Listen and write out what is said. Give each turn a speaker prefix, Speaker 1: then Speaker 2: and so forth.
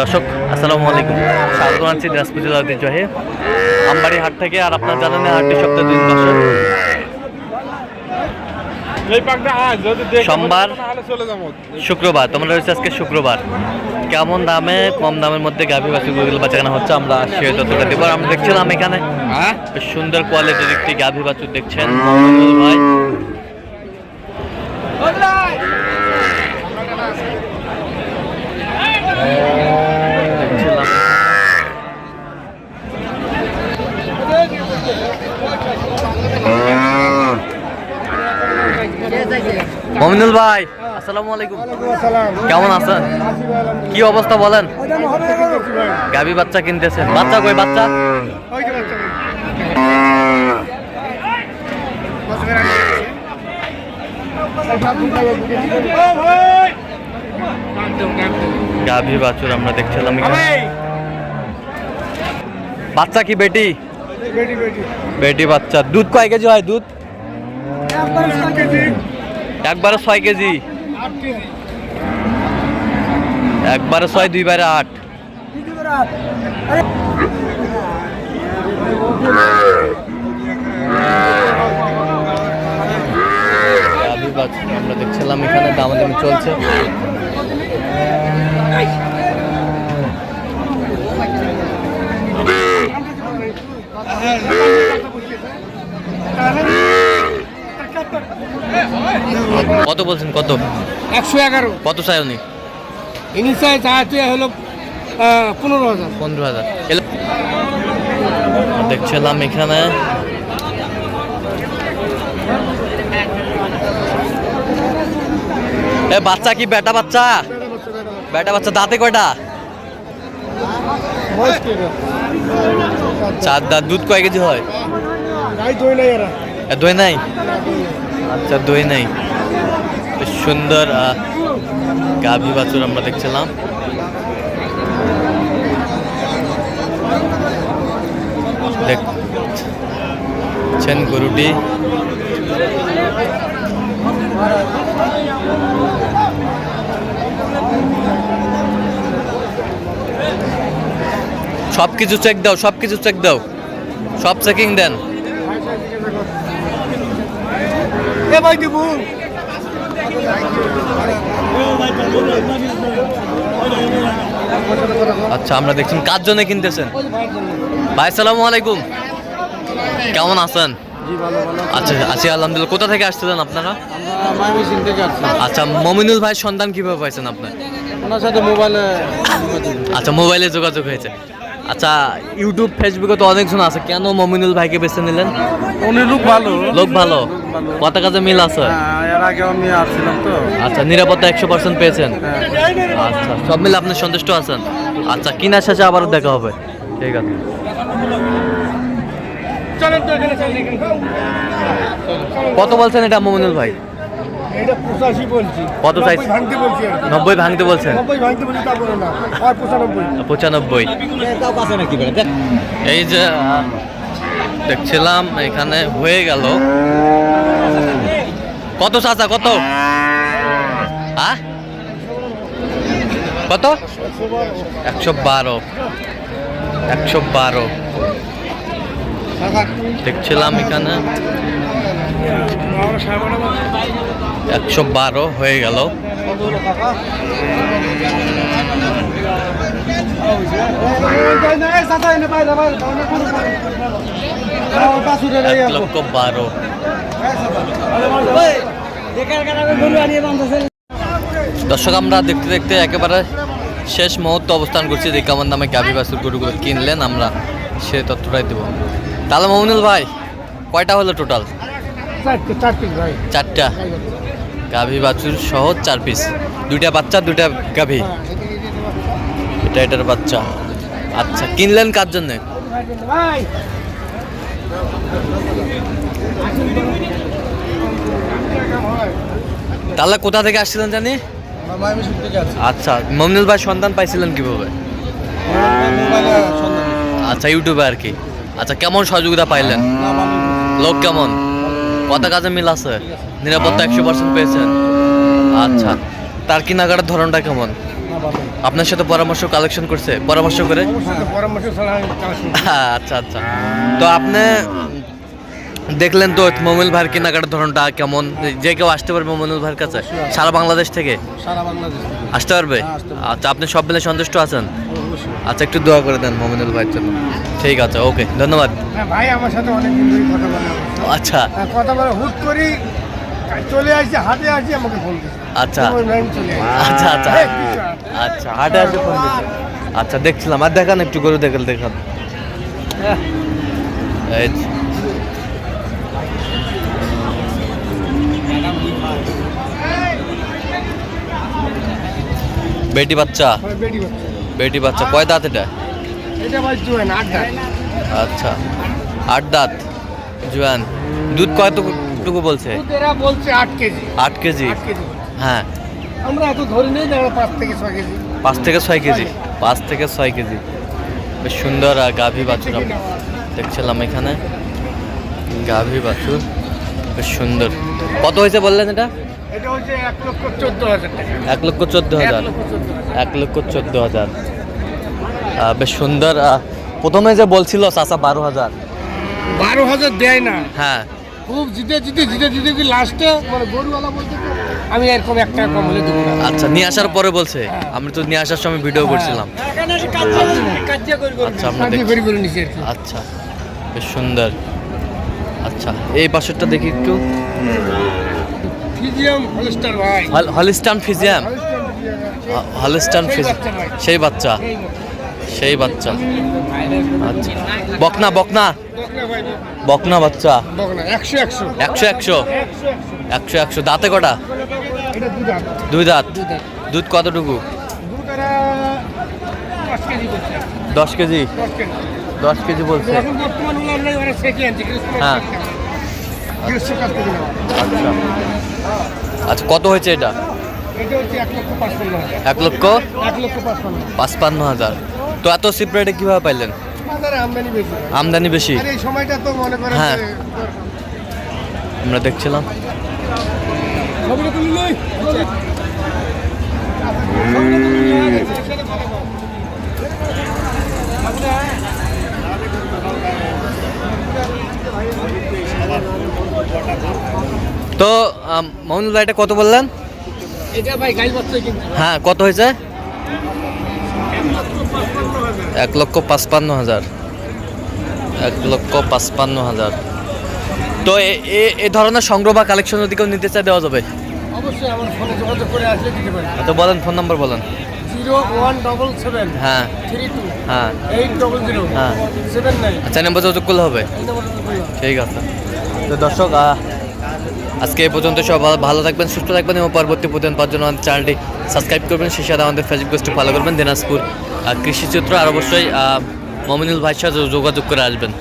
Speaker 1: দর্শক আসসালামু আলাইকুম। স্বাগত জানাচ্ছি দিনাজপুর জেলা ঐতিহ্যহে আমবাড়ি হাট থেকে আর আপনার জানেন হাটটি সপ্তাহে দিন দর্শক সোমবার। শুক্রবার তোমরা রয়েছে আজকে শুক্রবার। কেমন দামে কম দামের মধ্যে গাভী বাছুরগুলো বাচ্চাখানা হচ্ছে আমরা সে ততটা দেবো। আমরা দেখছিলাম এখানে
Speaker 2: হ্যাঁ?
Speaker 1: সুন্দর কোয়ালিটির একটি গাভী বাছুর দেখছেন ভাই। মমিনুল ভাই আসসালামু আলাইকুম। কেমন আছেন? কি অবস্থা বলেন? গাভী বাচ্চা কিনতেছেন। বাচ্চা কই বাচ্চা? গাভী বাছুর আমরা দেখছিলাম বাচ্চা কি বেটি? বেটি বাচ্চা। দুধ কয় কেজি হয়? দুধ? একবারে ছয় কেজি। একবারে ছয় দুইবারে আট। গাভী আমরা দেখছিলাম এখানে দামাদামি চলছে। কত বলছেন কত?
Speaker 2: একশো এগারো।
Speaker 1: কত চাই উনি?
Speaker 2: ইনিশিয়াল চাহাতে হলো পনেরো হাজার।
Speaker 1: পনেরো হাজার। দেখছিলাম এখানে। এ বাচ্চা কি বেটা বাচ্চা? বেটা বাচ্চা দাঁতে কয়টা? চার দাঁত দুধ কয় কেজি হয়?
Speaker 2: দই নাই?
Speaker 1: আচ্ছা দই নাই। সুন্দর গাভী বাছুর আমরা দেখছিলাম। দেখছেন গরুটি। সব কিছু চেক দাও সব কিছু চেক দাও। সব চেকিং দেন।
Speaker 2: এ ভাই দেবু।
Speaker 1: আচ্ছা আমরা দেখছেন কার জন্য কিনতেছেন? ভাই সালামু আলাইকুম। কেমন আছেন?
Speaker 2: জি ভালো ভালো।
Speaker 1: আচ্ছা আছি আলহামদুলিল্লাহ। কোথা থেকে আসছিলেন আপনারা? আচ্ছা মমিনুল ভাই সন্তান কীভাবে পাইছেন আপনার?
Speaker 2: ওনার সাথে মোবাইলে
Speaker 1: আচ্ছা মোবাইলে যোগাযোগ হয়েছে। আচ্ছা ইউটিউব ফেসবুকে তো অনেকজন আছে। কেন মমিনুল ভাইকে বেছে নিলেন?
Speaker 2: উনি লোক ভালো।
Speaker 1: লোক ভালো? কথা কাজে মিল আছে?
Speaker 2: হ্যাঁ, এর আগে আমি আসছিলাম তো।
Speaker 1: আচ্ছা নিরাপত্তা একশো পার্সেন্ট পেয়েছেন। আচ্ছা সব মিলে আপনি সন্তুষ্ট আছেন? আচ্ছা কিনার শেষে আবারও দেখা হবে। ঠিক আছে।
Speaker 2: চলেন তো এখানে চলেন এখানে।
Speaker 1: কত বলছেন এটা মমিনুল ভাই?
Speaker 2: এটা পঁচাশি বলছি।
Speaker 1: কত চাই?
Speaker 2: নব্বই ভাঙতে বলছি
Speaker 1: নব্বই ভাঙতে বলছেন?
Speaker 2: নব্বই ভাঙতে বলছি তা বলো না। আর পঁচানব্বই।
Speaker 1: পঁচানব্বই। এই যে দেখছিলাম এখানে হয়ে গেল। কত চাচা কত? আ? কত? একশো বারো। একশো বারো। দেখছিলাম এখানে। একশো বারো হয়ে গেল। এক লক্ষ বারো। দর্শক, আমরা দেখতে দেখতে একেবারে শেষ মুহূর্তে অবস্থান করছি। যে কেমন দামে গাভী বাছুর গরুগুলো কিনলেন, আমরা সে তথ্যটাই দেবো। তাহলে মমিনুল ভাই, কয়টা হলো টোটাল চারটা গাভী বাছুর সহ চার পিস দুইটা বাচ্চা দুইটা গাভী। এটা এটার বাচ্চা। আচ্ছা কিনলেন কার জন্যে? তাহলে কোথা থেকে আসছিলেন জানি? আচ্ছা মমিনুল ভাই সন্ধান পাইছিলেন কীভাবে? আচ্ছা ইউটিউবে আর কি। আচ্ছা কেমন সহযোগিতা পাইলেন? লোক কেমন? কথা কাজে মিল আছে নিরাপত্তা একশো পার্সেন্ট পেয়েছেন। আচ্ছা তার কেনাকাটার ধরনটা কেমন? আপনার সাথে পরামর্শ কালেকশন করছে? পরামর্শ করে?
Speaker 2: কালেকশন
Speaker 1: আচ্ছা আচ্ছা। তো আপনি দেখলেন তো মোমিল ভাইয়ের কেনাকাটার ধরনটা কেমন? যে কেউ আসতে পারবে মোমিনুল ভাইয়ের কাছে? সারা বাংলাদেশ থেকে?
Speaker 2: সারা বাংলাদেশ
Speaker 1: আসতে পারবে?
Speaker 2: হ্যাঁ, আসতে পারবে।
Speaker 1: আচ্ছা আপনি সব মিলে সন্তুষ্ট আছেন? আচ্ছা একটু দোয়া করে দেন মমিনুল ভাইয়ের জন্য। ঠিক আছে ওকে ধন্যবাদ।
Speaker 2: হ্যাঁ ভাই আমার সাথে অনেক কথা বলে
Speaker 1: আচ্ছা।
Speaker 2: হ্যাঁ, কথা বলে হুট করি চলে আসছে হাতে আসছে আমাকে ফোন
Speaker 1: আচ্ছা। আচ্ছা আচ্ছা।
Speaker 2: না।
Speaker 1: আচ্ছা হাটে আসে ফোন আচ্ছা দেখছিলাম। আর দেখান একটু গরু দেখাল দেখান। এই বেটি বাচ্চা?
Speaker 2: বেটি বাচ্চা।
Speaker 1: কয় দাঁত এটা? আচ্ছা। আট দাঁত। জোয়ান। দুধ কয়টুকু বলছে?
Speaker 2: বলছে আট কেজি।
Speaker 1: আট কেজি? হ্যাঁ।
Speaker 2: আমরা এত ধরি নেই পাঁচ থেকে ছয় কেজি।
Speaker 1: পাঁচ থেকে ছয় কেজি? পাঁচ থেকে ছয় কেজি। বেশ সুন্দর আর গাভী বাছুর দেখছিলাম এখানে। গাভী বাছুর। বেশ সুন্দর। কত হয়েছে বললেন এটা?
Speaker 2: এক লক্ষ চোদ্দ হাজার
Speaker 1: এক লক্ষ চোদ্দ হাজার। বেশ সুন্দর। প্রথমে যে বলছিল চাচা বারো হাজার।
Speaker 2: বারো হাজার দেয় না।
Speaker 1: হ্যাঁ।
Speaker 2: খুব জিতে জিতে জিতে জিতে কি লাস্টে মানে গরুওয়ালা বলতে আমি এরকম এক টাকা কম হলে দেবো
Speaker 1: আচ্ছা নিয়ে আসার পরে বলছে। আমি তো নিয়ে আসার সময় ভিডিও করছিলাম। আচ্ছা আচ্ছা বেশ সুন্দর। আচ্ছা এই বাসেরটা দেখি একটু। হলিস্টান ফিজিয়াম? হলিস্টান
Speaker 2: সেই বাচ্চা
Speaker 1: সেই বাচ্চা। আচ্ছা। বকনা বকনা।
Speaker 2: বকনা
Speaker 1: বাচ্চা।
Speaker 2: একশো একশো।
Speaker 1: একশো একশো।
Speaker 2: একশো
Speaker 1: দাঁতে কটা? দুই দাঁত।
Speaker 2: দুধ
Speaker 1: কতটুকু? দশ কেজি
Speaker 2: দশ কেজি?
Speaker 1: বলছে। হ্যাঁ। আচ্ছা।, আচ্ছা। কত হয়েছে এটা?
Speaker 2: এক লক্ষ? পাঁচপান্ন হাজার।
Speaker 1: তো এত সিপ রেটে কীভাবে পাইলেন?
Speaker 2: আমদানি বেশি।
Speaker 1: হ্যাঁ। আমরা দেখছিলাম। তো মোহাম্মদ ভাই এটা কত বললেন? হ্যাঁ কত হয়েছে? এক লক্ষ পাঁচপান্ন হাজার। এক লক্ষ পাঁচপান্ন হাজার। তো এ- ধরনের সংগ্রহ বা কালেকশন যদি কেউ নিতে চায় দেওয়া যাবে।
Speaker 2: অবশ্যই আমার ফোনে যোগাযোগ করে আসলে দিতে পারি।
Speaker 1: তো বলেন ফোন নাম্বার বলেন।
Speaker 2: জিরো ওয়ান ডবল সেভেন
Speaker 1: হ্যাঁ।
Speaker 2: থ্রি টু
Speaker 1: হ্যাঁ।
Speaker 2: এইট ডবল জিরো
Speaker 1: হ্যাঁ।
Speaker 2: Seven nine.
Speaker 1: আচ্ছা নাম্বার যোগাযোগ করলে হবে? ঠিক আছে। তো দর্শক আজকে এই পর্যন্ত সব ভালো- থাকবেন সুস্থ থাকবেন এবং পরবর্তী প্রতিদিন পাওয়ার জন্য আমাদের চ্যানেলটি সাবস্ক্রাইব করবেন। সেই সাথে আমাদের ফেসবুক পেজটি ফলো করবেন দিনাজপুর কৃষিচিত্র আর অবশ্যই মমিনুল ভাইয়ের সাথে যোগাযোগ করে আসবেন।